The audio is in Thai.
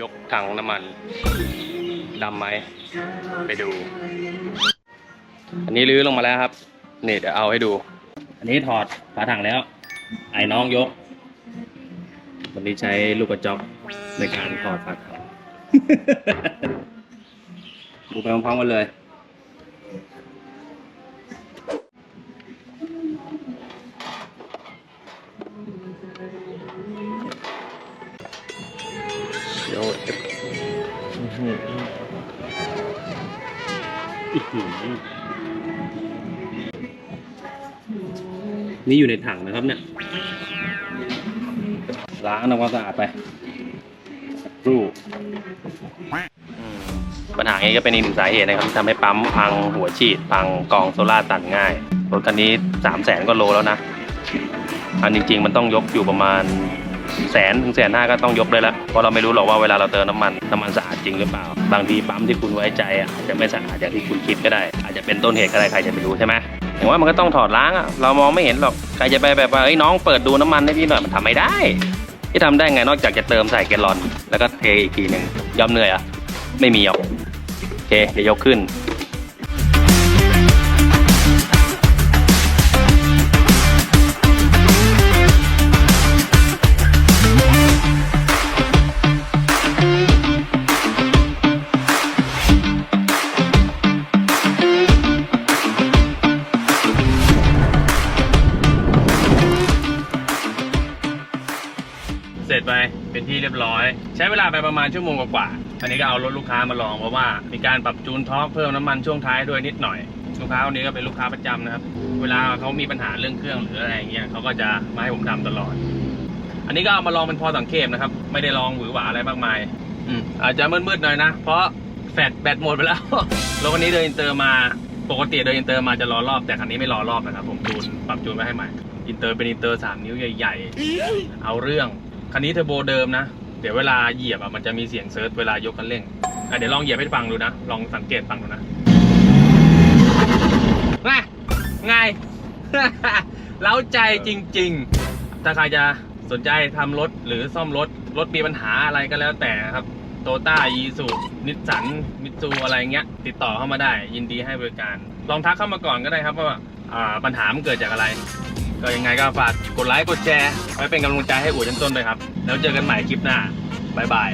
ยกถังน้ำมันดำไหมไปดู อันนี้ลื้อลงมาแล้วครับนี่เดี๋ยวเอาให้ดู อันนี้ถอดฝาถังแล้ว ไอ้น้องยก วันนี้ใช้ลูกกระจอกในการถอดฝาถังดูไปพร้อมๆกันเลย ดี๋ยวอื้อหืออื้อหือนี่อยู่ในถังนะครับเนี่ย ล้างทำความสะอาดไปรูปัญหานี้ก็เป็นอีกหนึ่งสาเหตุนะครับที่ทำให้ปั๊มพังหัวฉีด พังกองโซล่าตัดง่าย รถคันนี้สามแสนก็โลแล้วนะ อันจริง ๆ มันต้องยกอยู่ประมาณ แสนถึงแสนห้าก็ต้องยกได้แล้วเพราะเราไม่รู้หรอกว่าเวลาเราเติมน้ำมันน้ำมันสะอาดจริงหรือเปล่า บางทีปั๊มที่คุณไว้ใจอะอาจจะไม่สะอาดอย่างที่คุณคิดก็ได้ อาจจะเป็นต้นเหตุก็ได้ใครจะไปรู้ใช่ไหมอย่างว่ามันก็ต้องถอดล้างอะเรามองไม่เห็นหรอกใครจะไปแบบว่าเอ้น้องเปิดดูน้ำมันให้พี่หน่อยมันทำไม่ได้ ที่ทำได้ไงนอกจากจะเติมใส่แกลลอน แล้วก็เทอีกทีหนึ่งยอมเหนื่อยอะไม่มีหรอกโอเคเดี๋ยวยกขึ้น จไปเป็นที่เรียบร้อย ใช้เวลาไปประมาณชั่วโมงกว่าๆอันนี้ก็เอารถลูกค้ามาลองเพราะว่ามีการปรับจูนท็อกเพิ่มน้ำมันช่วงท้ายด้วยนิดหน่อยลูกค้าคนนี้ก็เป็นลูกค้าประจำนะครับ เวลาเขามีปัญหาเรื่องเครื่องหรืออะไรอย่างเงี้ยเขาก็จะมาให้ผมทำตลอด อันนี้ก็เอามาลองเป็นพอสังเกตนะครับ ไม่ได้ลองหวือหวาอะไรมากมาย อืมอาจจะมืดๆหน่อยนะ เพราะแฟดแบตหมดไปแล้วรถคันนี้เดินอินเตอร์มาปกติเดินอินเตอร์มาจะรอรอบแต่คันนี้ไม่รอรอบนะครับ ผมจูนปรับจูนไว้ให้ใหม่อินเตอร์เป็นอินเตอร์สามนิ้วใหญ่ ๆ เอาเรื่อง คันนี้เทอร์โบเดิมนะ เดี๋ยวเวลาเหยียบอะมันจะมีเสียงเซิร์ชเวลายกคันเร่งอะเดี๋ยวลองเหยียบให้ฟังดูนะ ลองสังเกตฟังดูนะไงไงเล้าใจจริง ๆ ถ้าใครจะสนใจทำรถหรือซ่อมรถ รถมีปัญหาอะไรก็แล้วแต่ครับโตต้ายีสุนิสสันมิตซูอะไรเงี้ย ติดต่อเข้ามาได้ ยินดีให้บริการ ลองทักเข้ามาก่อนก็ได้ครับว่าอ่าปัญหามันเกิดจากอะไร ก็ยังไงก็ฝากกดไลค์กดแชร์ไว้เป็นกำลังใจให้อู๋จนต้นด้วยครับ แล้วเจอกันใหม่คลิปหน้าบ๊ายบาย